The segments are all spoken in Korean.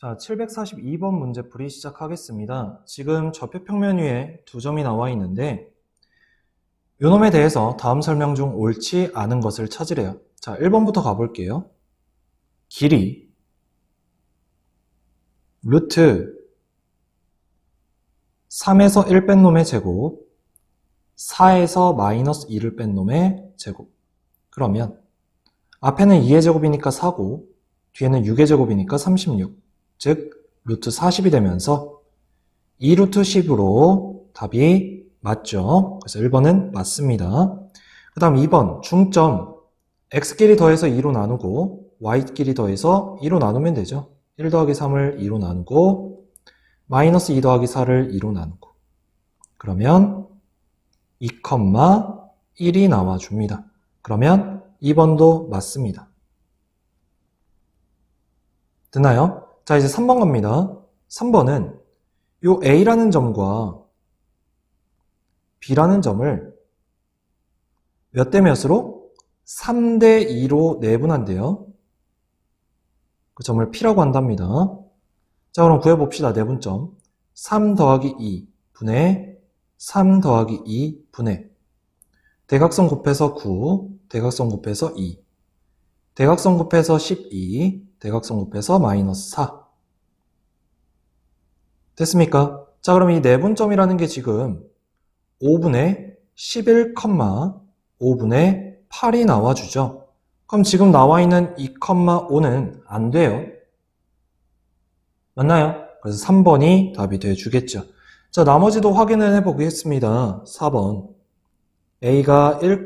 자, 742번 문제 풀이 시작하겠습니다. 지금 좌표평면 위에 두 점이 나와 있는데 요놈에 대해서 다음 설명 중 옳지 않은 것을 찾으래요. 자, 1번부터 가볼게요. 길이 루트 3에서 1 뺀 놈의 제곱 4에서 마이너스 2를 뺀 놈의 제곱 그러면 앞에는 2의 제곱이니까 4고 뒤에는 6의 제곱이니까 36 즉 루트 40이 되면서 2루트 10으로 답이 맞죠. 그래서 1번은 맞습니다. 그 다음 2번 중점 x끼리 더해서 2로 나누고 y끼리 더해서 2로 나누면 되죠. 1 더하기 3을 2로 나누고 마이너스 2 더하기 4를 2로 나누고 그러면 2,1이 나와줍니다. 그러면 2번도 맞습니다. 됐나요? 자, 이제 3번 갑니다. 3번은 요 A라는 점과 B라는 점을 몇 대 몇으로? 3대 2로 내분한대요. 그 점을 P라고 한답니다. 자, 그럼 구해봅시다. 내분점. 3 더하기 2 분의 3 더하기 2 분의 대각선 곱해서 9, 대각선 곱해서 2, 대각선 곱해서 12, 대각선 곱해서 마이너스 4. 됐습니까? 자, 그럼 이 내분점이라는 게 지금 5분의 11, 5분의 8이 나와주죠. 그럼 지금 나와 있는 2,5는 안 돼요. 맞나요? 그래서 3번이 답이 돼주겠죠. 자, 나머지도 확인을 해보겠습니다. 4번. A가 1,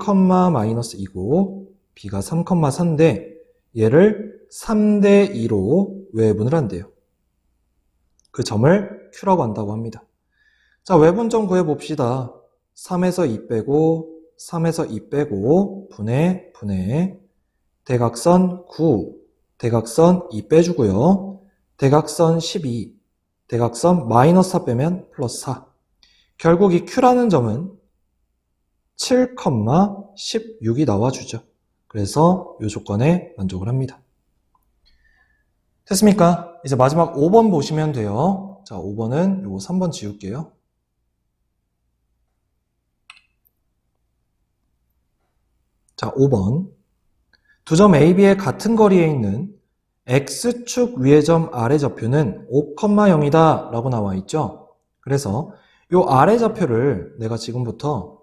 마이너스 2고 B가 3, 4인데 얘를 3대 2로 외분을 한대요. 그 점을 Q라고 한다고 합니다. 자, 외분점 구해봅시다. 3에서 2 빼고 3에서 2 빼고 분의 분의 대각선 9, 대각선 2 빼주고요. 대각선 12, 대각선 마이너스 4 빼면 플러스 4. 결국 이 Q라는 점은 7, 16이 나와주죠. 그래서 이 조건에 만족을 합니다. 됐습니까? 이제 마지막 5번 보시면 돼요. 자, 5번은 요거 3번 지울게요. 자, 5번. 두 점 AB의 같은 거리에 있는 X축 위의 점 아래 좌표는 5,0이다 라고 나와 있죠. 그래서 요 아래 좌표를 내가 지금부터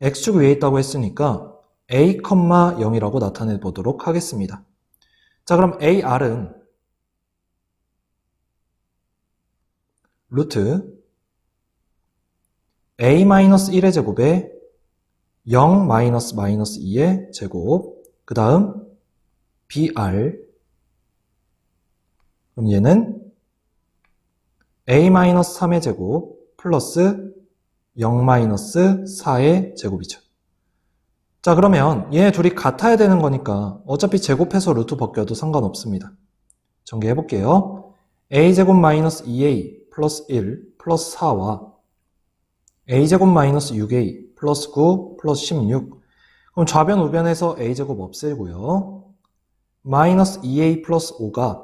X축 위에 있다고 했으니까 A,0이라고 나타내 보도록 하겠습니다. 자, 그럼 AR은 루트 A-1의 제곱에 0 마이너스 마이너스 2의 제곱 그 다음 BR 그럼 얘는 A-3의 제곱 플러스 0-4의 제곱이죠. 자, 그러면 얘 둘이 같아야 되는 거니까 어차피 제곱해서 루트 벗겨도 상관없습니다. 전개해 볼게요. a제곱 마이너스 2a 플러스 1 플러스 4와 a제곱 마이너스 6a 플러스 9 플러스 16 그럼 좌변 우변에서 a제곱 없애고요. 마이너스 2a 플러스 5가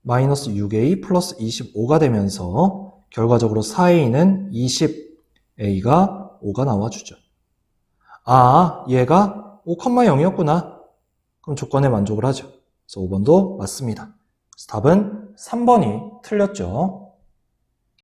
마이너스 6a 플러스 25가 되면서 결과적으로 4a는 20, a가 5가 나와주죠. 아, 얘가 5,0이었구나. 그럼 조건에 만족을 하죠. 그래서 5번도 맞습니다. 답은 3번이 틀렸죠.